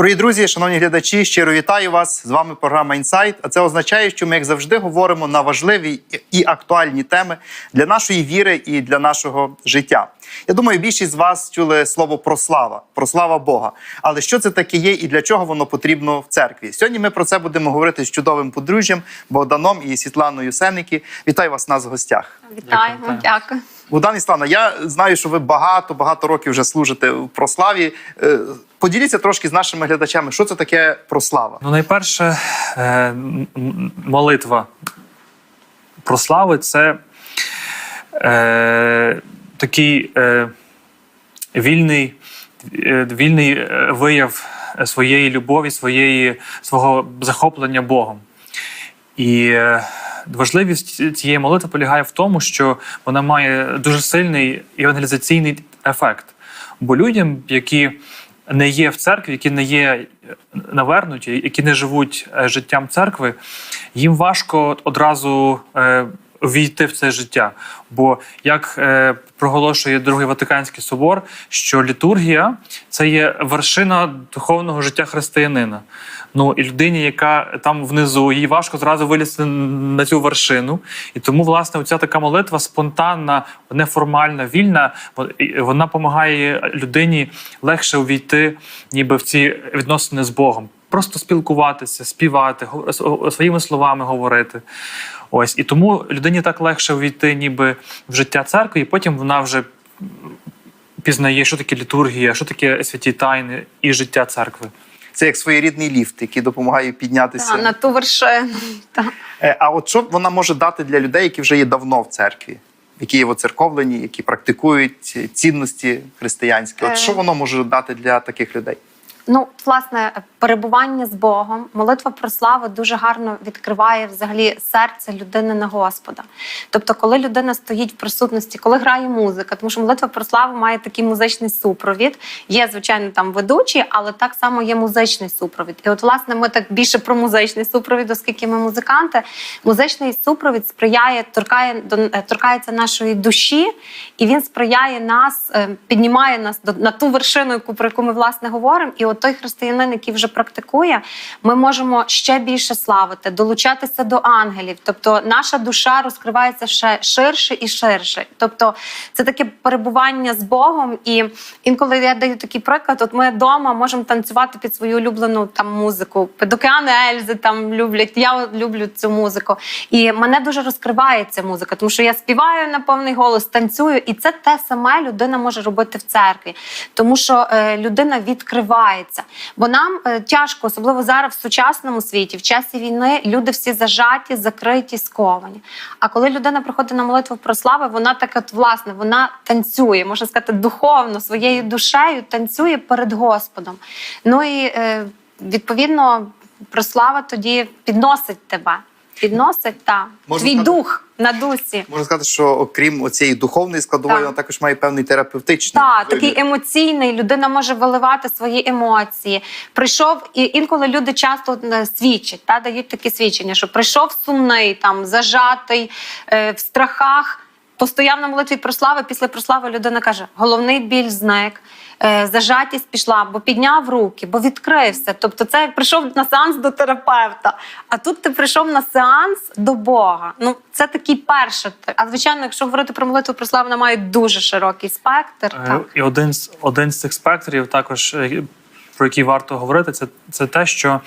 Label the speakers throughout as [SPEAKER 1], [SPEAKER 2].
[SPEAKER 1] Дорогі друзі, шановні глядачі, щиро вітаю вас. З вами програма Інсайт. А це означає, що ми, як завжди, говоримо на важливі і актуальні теми для нашої віри і для нашого життя. Я думаю, більшість з вас чули слово прослава, прослава Бога. Але що це таке є і для чого воно потрібно в церкві? Сьогодні ми про це будемо говорити з чудовим подружжям Богданом і Світланою Сеники. Вітаю вас нас в гостях.
[SPEAKER 2] Вітаємо,
[SPEAKER 3] Дякую.
[SPEAKER 1] Богдан і Світлана, я знаю, що ви багато багато років вже служите в прославі. Е, Поділіться трошки з нашими глядачами, що це таке прослава.
[SPEAKER 3] Ну, найперше, е, молитва про слави це е, такий е, вільний, е, вільний вияв своєї любові, своєї, свого захоплення Богом. І е, важливість цієї молитви полягає в тому, що вона має дуже сильний евангелізаційний ефект. Бо людям, які не є в церкві, які не є навернуті, які не живуть е, життям церкви, їм важко одразу е, війти в це життя. Бо як е, проголошує Другий Ватиканський собор, що літургія це є вершина духовного життя християнина. Ну і людині, яка там внизу, їй важко зразу вилізти на цю вершину. І тому, власне, оця така молитва спонтанна, неформальна, вільна, вона допомагає людині легше увійти, ніби в ці відносини з Богом. Просто спілкуватися, співати, своїми словами говорити. Ось і тому людині так легше увійти, ніби в життя церкви, і потім вона вже пізнає, що таке літургія, що таке святі тайни і життя церкви.
[SPEAKER 1] Це як своєрідний ліфт, який допомагає піднятися.
[SPEAKER 2] Та, на ту вершину.
[SPEAKER 1] Е, А от що вона може дати для людей, які вже є давно в церкві, які є воцерковлені, які практикують цінності християнські? От
[SPEAKER 2] Е.
[SPEAKER 1] що воно може дати для таких людей?
[SPEAKER 2] Ну, власне, перебування з Богом, молитва про славу дуже гарно відкриває взагалі серце людини на Господа. Тобто, коли людина стоїть в присутності, коли грає музика, тому що молитва про славу має такий музичний супровід. Є, звичайно, там ведучі, але так само є музичний супровід. І от, власне, ми так більше про музичний супровід, оскільки ми музиканти. Музичний супровід сприяє, торкає е, торкається нашої душі, і він сприяє нас, е, піднімає нас на ту вершину, яку про яку ми власне говоримо. І от той християнин, який вже практикує, ми можемо ще більше славити, долучатися до ангелів. Тобто наша душа розкривається ще ширше і ширше. Тобто, це таке перебування з Богом. І інколи я даю такий приклад: от ми вдома можемо танцювати під свою улюблену там музику. Під океани Ельзи там люблять. Я люблю цю музику. І мене дуже розкриває ця музика, тому що я співаю на повний голос, танцюю, і це те саме людина може робити в церкві, тому що е, людина відкривається. Бо нам е, тяжко, особливо зараз в сучасному світі, в часі війни, люди всі зажаті, закриті, сковані. А коли людина приходить на молитву про славу, вона так, от власне, вона танцює, можна сказати, духовно своєю душею танцює перед Господом. Ну і е, відповідно прослава тоді підносить тебе. Підносить та
[SPEAKER 1] Можна
[SPEAKER 2] твій
[SPEAKER 1] сказати-
[SPEAKER 2] дух на дусі.
[SPEAKER 1] Можна сказати, що окрім цієї духовної складової,
[SPEAKER 2] Так.
[SPEAKER 1] вона також має певний терапевтичний.
[SPEAKER 2] Так,
[SPEAKER 1] вимір.
[SPEAKER 2] такий емоційний, людина може виливати свої емоції. Прийшов, і інколи люди часто е, свідчать, та дають такі свідчення, що прийшов сумний, там зажатий е, в страхах. Постояв на молитві про слави, після прослави людина каже: головний біль зник, е, зажатість пішла, бо підняв руки, бо відкрився. Тобто, це як прийшов на сеанс до терапевта. А тут ти прийшов на сеанс до Бога. Ну, це такий перший. А звичайно, якщо говорити про молитву про славу, вона має дуже широкий спектр.
[SPEAKER 3] Е,
[SPEAKER 2] Так.
[SPEAKER 3] І один з один з цих спектрів, також е, про який варто говорити, це, це те, що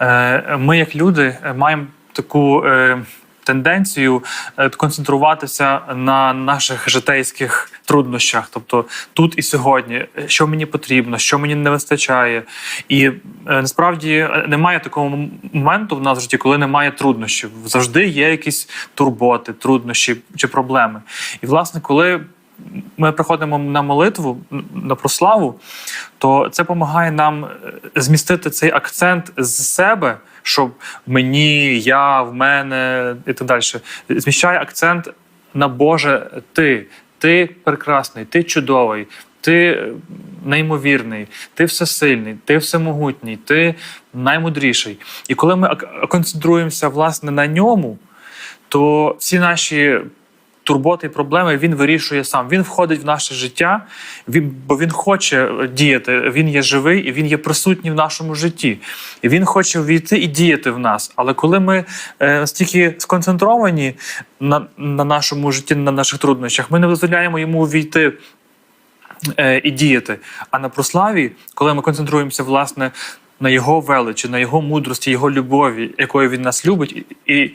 [SPEAKER 3] е, ми, як люди, маємо таку. Е, Тенденцію е, концентруватися на наших житейських труднощах, тобто тут і сьогодні, е, що мені потрібно, що мені не вистачає, і е, насправді немає такого моменту в нас в житті, коли немає труднощів. Завжди є якісь турботи, труднощі чи проблеми. І власне, коли ми приходимо на молитву на прославу, то це допомагає нам е, змістити цей акцент з себе, щоб мені, я, в мене і так далі. Зміщає акцент на Боже, ти. Ти прекрасний, ти чудовий, ти неймовірний, ти всесильний, ти всемогутній, ти наймудріший. І коли ми концентруємося власне на ньому, то всі наші турботи і проблеми він вирішує сам. Він входить в наше життя, він, бо він хоче діяти. Він є живий і він є присутній в нашому житті. І він хоче війти і діяти в нас. Але коли ми е, настільки сконцентровані на, на нашому житті, на наших труднощах, ми не дозволяємо йому війти е, і діяти. А на прославі, коли ми концентруємося власне на його величі, на його мудрості, його любові, якою він нас любить, і, і,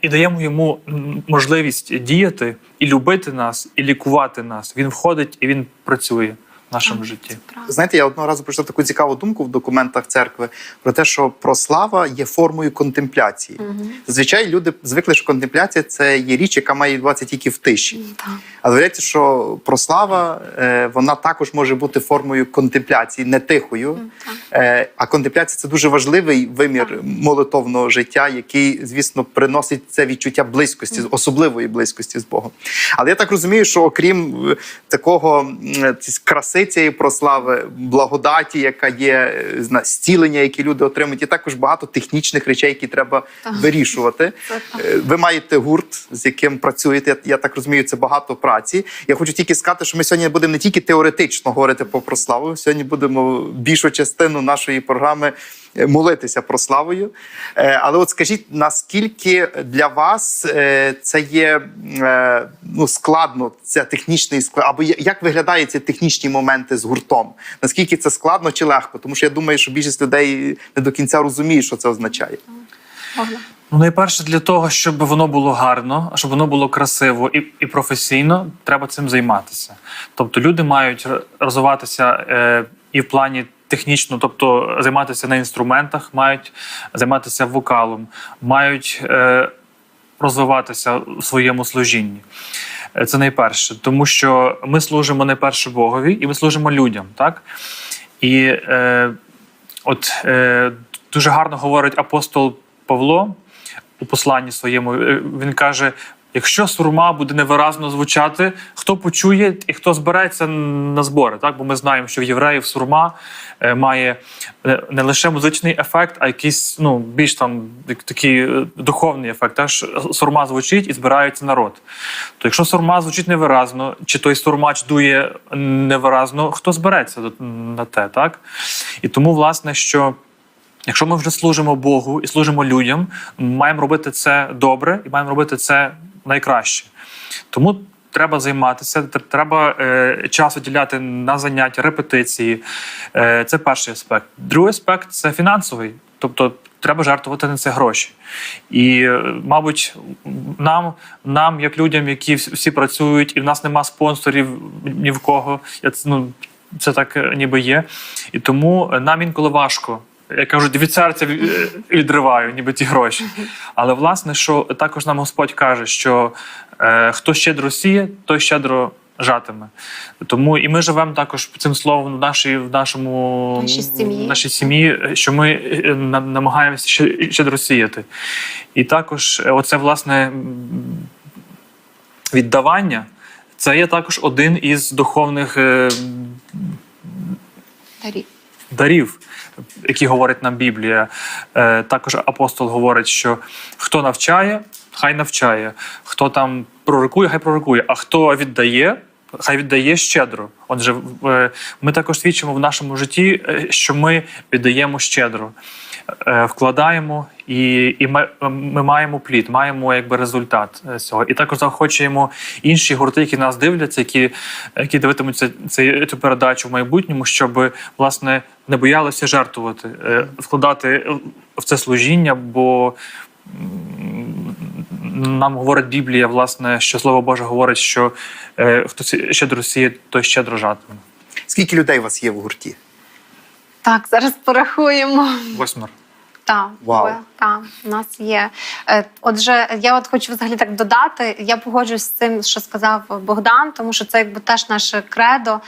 [SPEAKER 3] і даємо йому можливість діяти і любити нас, і лікувати нас. Він входить і він працює нашому житті.
[SPEAKER 1] Знаєте, я одного разу прочитав таку цікаву думку в документах церкви про те, що прослава є формою контемпляції. Зазвичай люди звикли, що контемпляція це є річ, яка має відбуватися тільки в тиші.
[SPEAKER 2] Так.
[SPEAKER 1] А виявляється, що прослава е, вона також може бути формою контемпляції, не тихою. Е, а контемпляція це дуже важливий вимір молитовного життя, який, звісно, приносить це відчуття близькості, особливої близькості з Богом. Але я так розумію, що окрім е, такого м, ці- про прослави, благодаті, яка є, е, зцілення, які люди отримують, і також багато технічних речей, які треба
[SPEAKER 2] Так.
[SPEAKER 1] вирішувати. Е, Ви маєте гурт, з яким працюєте. Я, я так розумію, це багато праці. Я хочу тільки сказати, що ми сьогодні будемо не тільки теоретично говорити про прославу. Сьогодні будемо більшу частину нашої програми молитися про славою. Е, Але от скажіть, наскільки для вас е, це є е, ну, складно, це технічний склад, або як виглядають ці технічні моменти з гуртом? Наскільки це складно чи легко? Тому що я думаю, що більшість людей не до кінця розуміє, що це означає.
[SPEAKER 3] Ну, найперше, для того, щоб воно було гарно, щоб воно було красиво і, і професійно, треба цим займатися. Тобто люди мають розвиватися е, і в плані технічно, тобто займатися на інструментах, мають займатися вокалом, мають е, розвиватися в своєму служінні. Е, Це найперше, тому що ми служимо найперше Богові, і ми служимо людям, так? І е, от е, дуже гарно говорить апостол Павло у посланні своєму. Е, Він каже: якщо сурма буде невиразно звучати, хто почує і хто збереться на збори? Так, бо ми знаємо, що в євреїв сурма е, має е, не лише музичний ефект, а якийсь ну більш там такий е, духовний ефект. Теж сурма звучить і збирається народ. То якщо сурма звучить невиразно, чи той сурмач дує невиразно, хто збереться на те, так? І тому, власне, що. Якщо ми вже служимо Богу і служимо людям, маємо робити це добре і маємо робити це найкраще. Тому треба займатися, треба е, час виділяти на заняття, репетиції. Е, це перший аспект. Другий аспект це фінансовий. Тобто треба жертвувати на це гроші. І, е, мабуть, нам, нам, як людям, які всі працюють, і в нас нема спонсорів ні в кого. Я ну, це так е, ніби є. І тому е, нам інколи важко. Як кажуть, від серця е, відриваю, ніби ті гроші. Але власне, що також нам Господь каже, що е, хто щедро сіє, той щедро жатиме. Тому і ми живемо також цим словом в нашій в нашому
[SPEAKER 2] Нашій сім'ї.
[SPEAKER 3] нашій сім'ї, що ми е, намагаємося щедро сіяти. І також, е, оце власне віддавання. Це є також один із духовних е,
[SPEAKER 2] Дарі.
[SPEAKER 3] дарів, які говорить нам Біблія. Е, також апостол говорить, що хто навчає, хай навчає, хто там пророкує, хай пророкує, а хто віддає. Хай віддає щедро. Отже, е, ми також свідчимо в нашому житті, е, що ми віддаємо щедро, вкладаємо і, і ми, ми маємо плід, маємо якби результат е, цього. І також заохочуємо інші гурти, які нас дивляться, які, які дивитимуться цей, цю передачу в майбутньому, щоб власне не боялися жертвувати, е, вкладати в це служіння, бо нам говорить Біблія, власне, що Слово Боже говорить, що е, хто щедро сіє, той щедро жатиме.
[SPEAKER 1] Скільки людей у вас є в гурті?
[SPEAKER 2] Так, зараз порахуємо.
[SPEAKER 3] Восьмер.
[SPEAKER 2] Так,
[SPEAKER 1] Вау.
[SPEAKER 2] е, так, у нас є. Е, Отже, я от хочу взагалі так додати. Я погоджуюсь з цим, що сказав Богдан, тому що це якби теж наше кредо,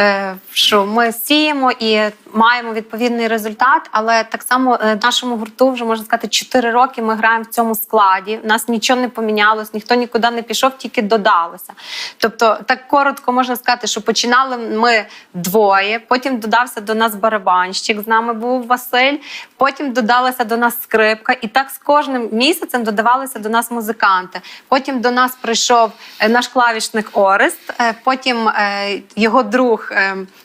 [SPEAKER 2] е, що ми сіємо і маємо відповідний результат. Але так само е, нашому гурту вже можна сказати 4 роки. Ми граємо в цьому складі. У нас нічого не помінялось, ніхто нікуди не пішов, тільки додалося. Тобто, так коротко можна сказати, що починали ми двоє. Потім додався до нас барабанщик. З нами був Василь. Потім додали долучалася до нас скрипка, і так з кожним місяцем додавалися до нас музиканти. Потім до нас прийшов е, наш клавішник Орест, е, потім е, його друг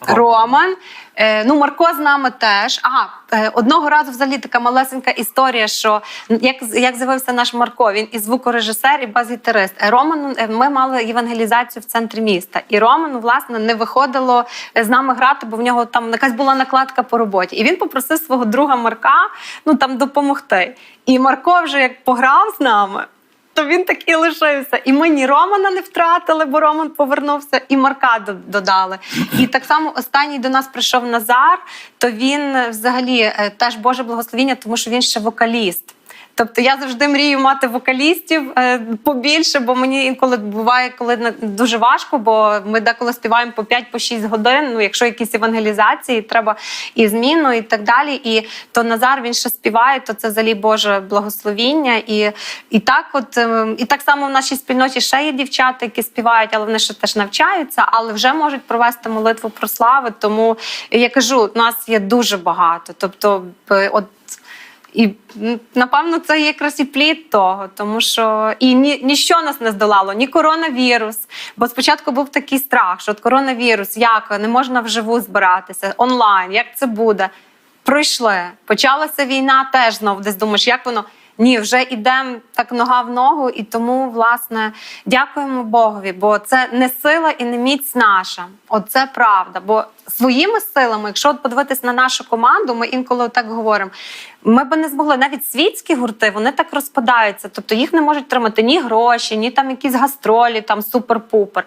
[SPEAKER 2] Роман. Е, Ну, Марко з нами теж. Ага, е, одного разу взагалі така малесенька історія, що як, як з'явився наш Марко, він і звукорежисер, і бас-гітарист. Е, Роману е, ми мали євангелізацію в центрі міста. І Роману, власне, не виходило з нами грати, бо в нього там якась була накладка по роботі. І він попросив свого друга Марка ну там допомогти. І Марко вже як пограв з нами. То він так і лишився. І ми ні Романа не втратили, бо Роман повернувся, і Марка додали. І так само останній до нас прийшов Назар, то він е, взагалі е, теж Боже благословіння, тому що він ще вокаліст. Тобто я завжди мрію мати вокалістів е, побільше, бо мені інколи буває, коли дуже важко, бо ми деколи співаємо по 5-6 годин. Ну, якщо якісь евангелізації, треба і зміну, і так далі. І то Назар він ще співає, то це взагалі Боже благословіння. І, і так, от е, і так само в нашій спільноті ще є дівчата, які співають, але вони ще теж навчаються, але вже можуть провести молитву про слави. Тому я кажу, нас є дуже багато. Тобто, от. І напевно це якраз і плід того, тому що і ні, ніщо нас не здолало, ні коронавірус. Бо спочатку був такий страх, що от коронавірус, як не можна вживу збиратися онлайн, як це буде? Пройшли. Почалася війна, теж знов десь думаєш, як воно. Ні, вже йдемо так нога в ногу, і тому, власне, дякуємо Богові, бо це не сила і не міць наша. Оце правда. Бо своїми силами, якщо от подивитись на нашу команду, ми інколи так говоримо. Ми би не змогли навіть світські гурти, вони так розпадаються. Тобто їх не можуть тримати ні гроші, ні там якісь гастролі, там супер-пупер.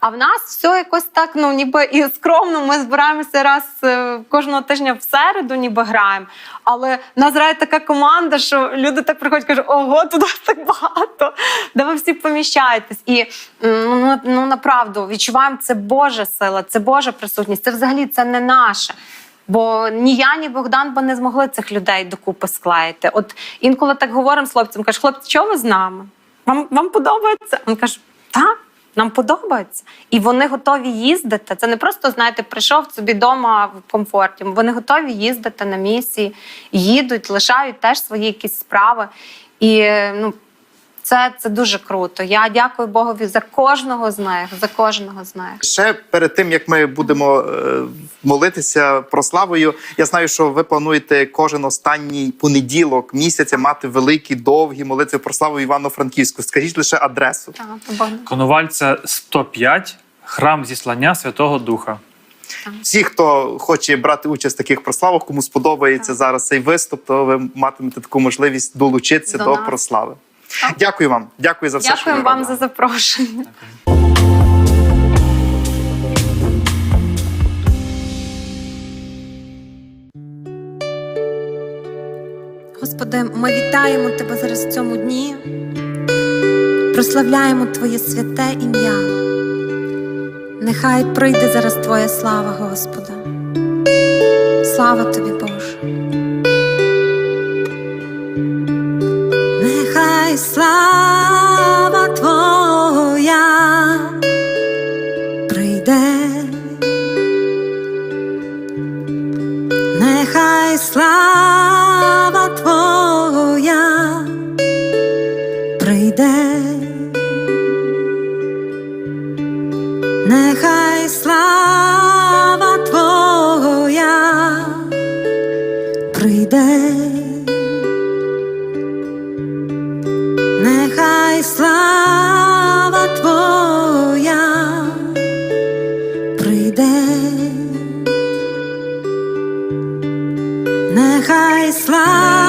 [SPEAKER 2] А в нас все якось так, ну ніби і скромно. Ми збираємося раз е, кожного тижня в середу, ніби граємо. Але нас грає така команда, що люди так приходять, кажуть, ого, туди так багато, де ви всі поміщаєтесь. І ну, ну направду відчуваємо, це Божа сила, це Божа присутність. Це взагалі це не наше. Бо ні я, ні Богдан би не змогли цих людей докупи склеїти. От інколи так говоримо з хлопцем, каже, хлопці, чого ви з нами? Вам, вам подобається? Він каже, так. Нам подобається, і вони готові їздити. Це не просто знаєте, прийшов собі вдома в комфорті. Вони готові їздити на місії, їдуть, лишають теж свої якісь справи. І ну, це, це дуже круто. Я дякую Богові за кожного з них, за кожного з них.
[SPEAKER 1] Ще перед тим як ми будемо е, молитися про славою, я знаю, що ви плануєте кожен останній понеділок місяця мати великі довгі молитви про славу Івано-Франківську. Скажіть лише адресу.
[SPEAKER 2] Так, Богдан.
[SPEAKER 3] Конувальця 105, храм зіслання Святого Духа.
[SPEAKER 1] Всі, хто хоче брати участь в таких прославах, кому сподобається зараз цей виступ, то ви матимете таку можливість долучитися
[SPEAKER 2] До
[SPEAKER 1] до, прослави.
[SPEAKER 2] Так.
[SPEAKER 1] Дякую вам, дякую за все. що ви
[SPEAKER 2] Дякую вам
[SPEAKER 1] робите.
[SPEAKER 2] за запрошення. Господи, ми вітаємо Тебе зараз в цьому дні, прославляємо Твоє святе ім'я. Нехай прийде зараз Твоя слава, Господа. Слава Тобі, Боже. smile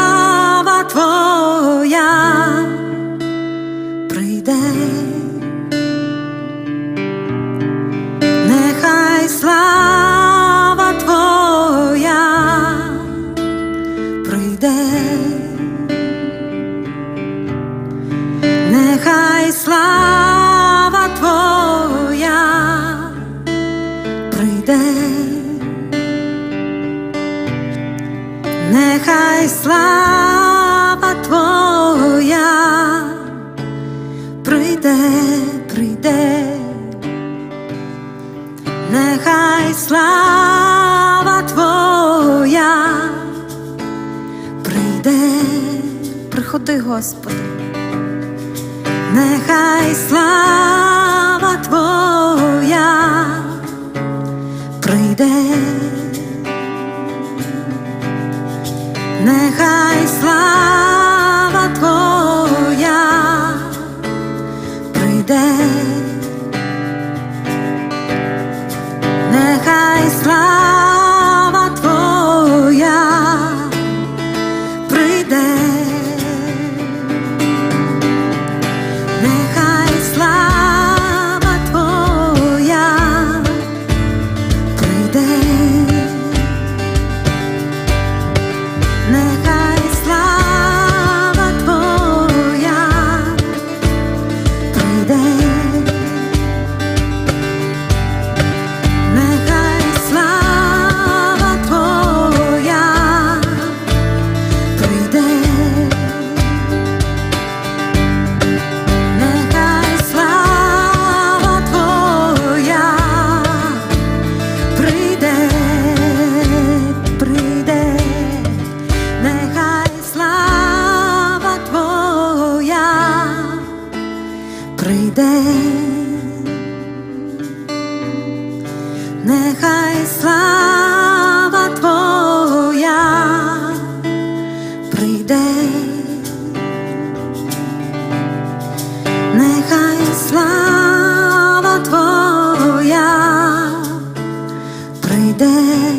[SPEAKER 4] Приходи, Господи, нехай слава Твоя прийде, нехай слава прийде,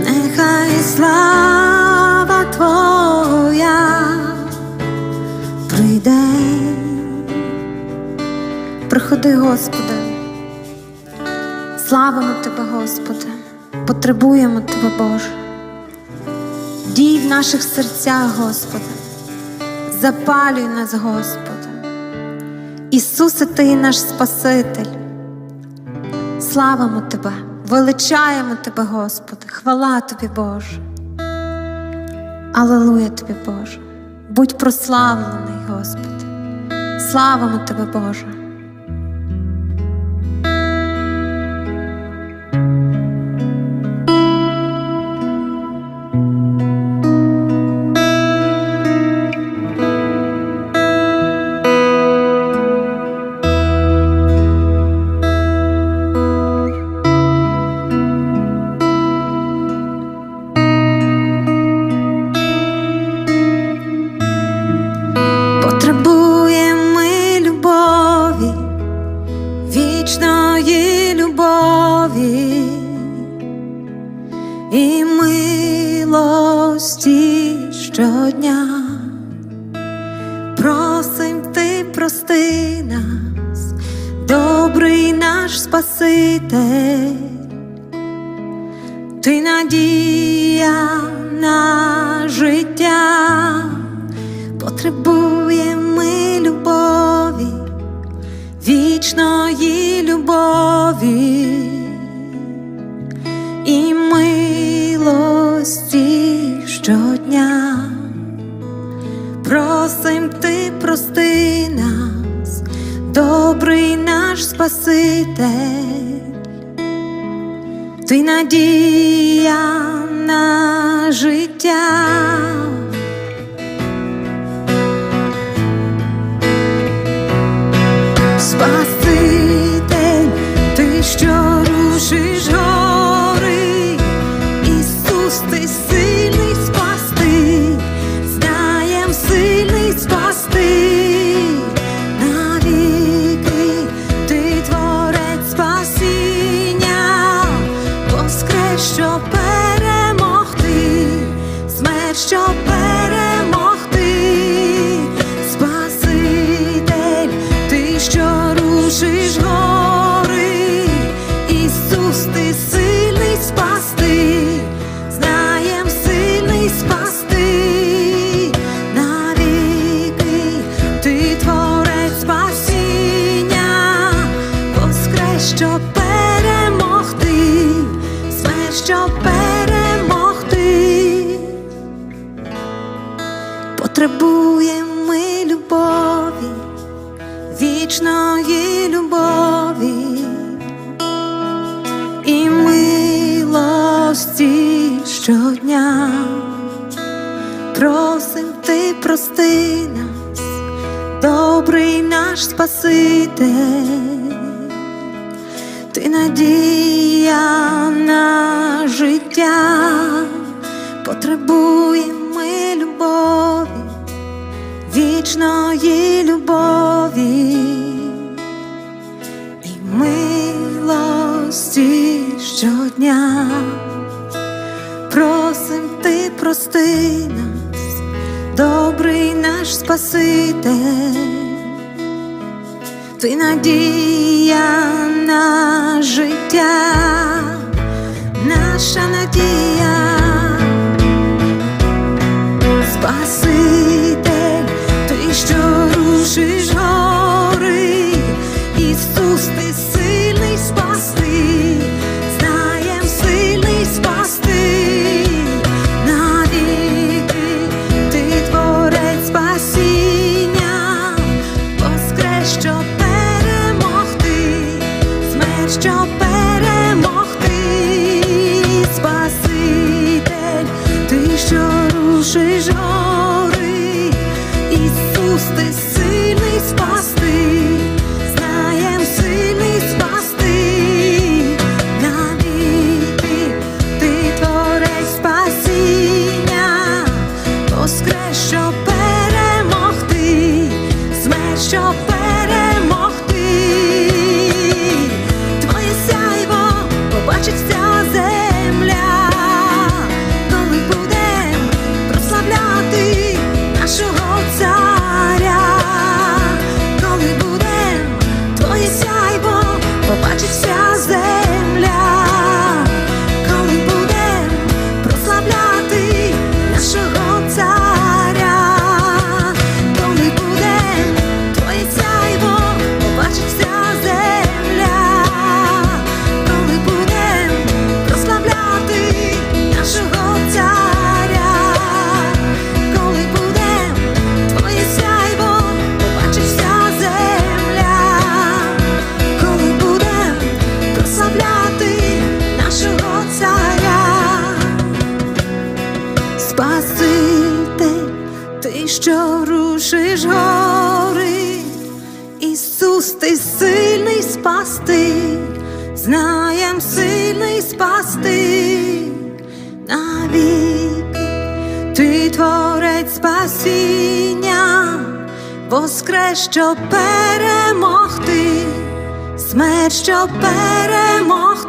[SPEAKER 4] нехай слава Твоя прийде. Приходи, Господи, славимо Тебе, Господи, потребуємо Тебе, Боже. Дій в наших серцях, Господи, запалюй нас, Господи. Ісусе, Ти наш Спаситель. Славимо Тебе, величаємо Тебе, Господи, хвала Тобі, Боже. Алелуя Тобі, Боже. Будь прославлений, Господи. Славимо Тебе, Боже. Потребуємо ми любові, вічної любові і милості щодня. Просим ти прости нас, добрий наш Спаситель, ти надія на життя. Спаситель, ти що рушиш гори, Ісус, ти сильний спасти, знаєм сильний спасти, вічної любові і милості щодня. просим ти прости нас, добрий наш Спаситель, ти надія на життя, потребуємо ми любові, вічної любові милості щодня. Просим ти прости нас, добрий наш Спаситель, ти надія на життя, воскрес, що перемогти, смерть, що перемогти.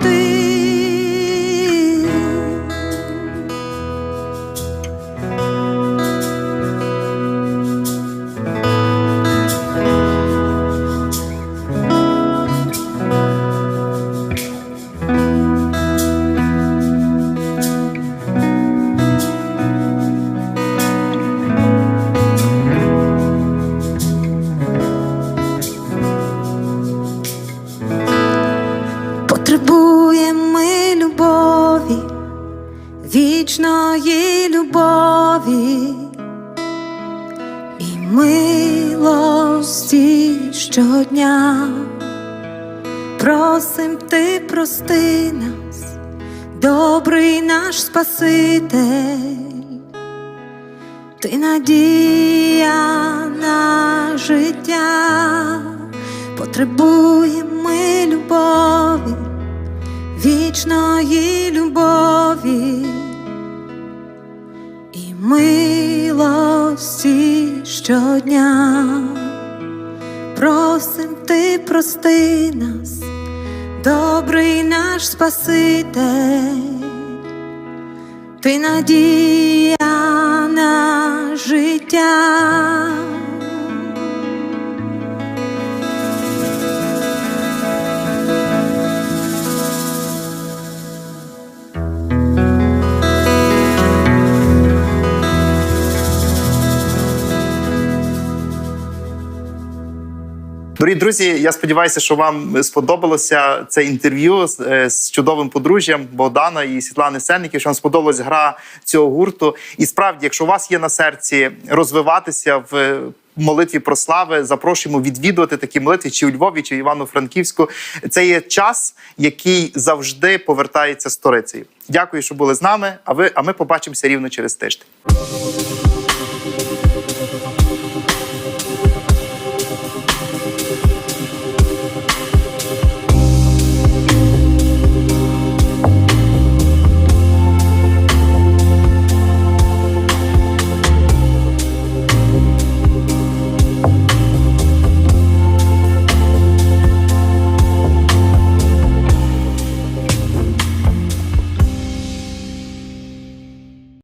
[SPEAKER 4] Спаситель, ти надія на життя, потребуємо ми любові, вічної любові. І милості щодня. Просим ти прости нас, добрий наш Спаситель, ти надія на життя.
[SPEAKER 1] Дорогі друзі, я сподіваюся, що вам сподобалося це інтерв'ю з, е, чудовим подружжям Богдана і Світлани Сенників, що вам сподобалась гра цього гурту. І справді, якщо у вас є на серці розвиватися в е, молитві про слави, запрошуємо відвідувати такі молитви чи у Львові, чи в Івано-Франківську. Це є час, який завжди повертається сторицею. Дякую, що були з нами. А ви, а ми побачимося рівно через тиждень.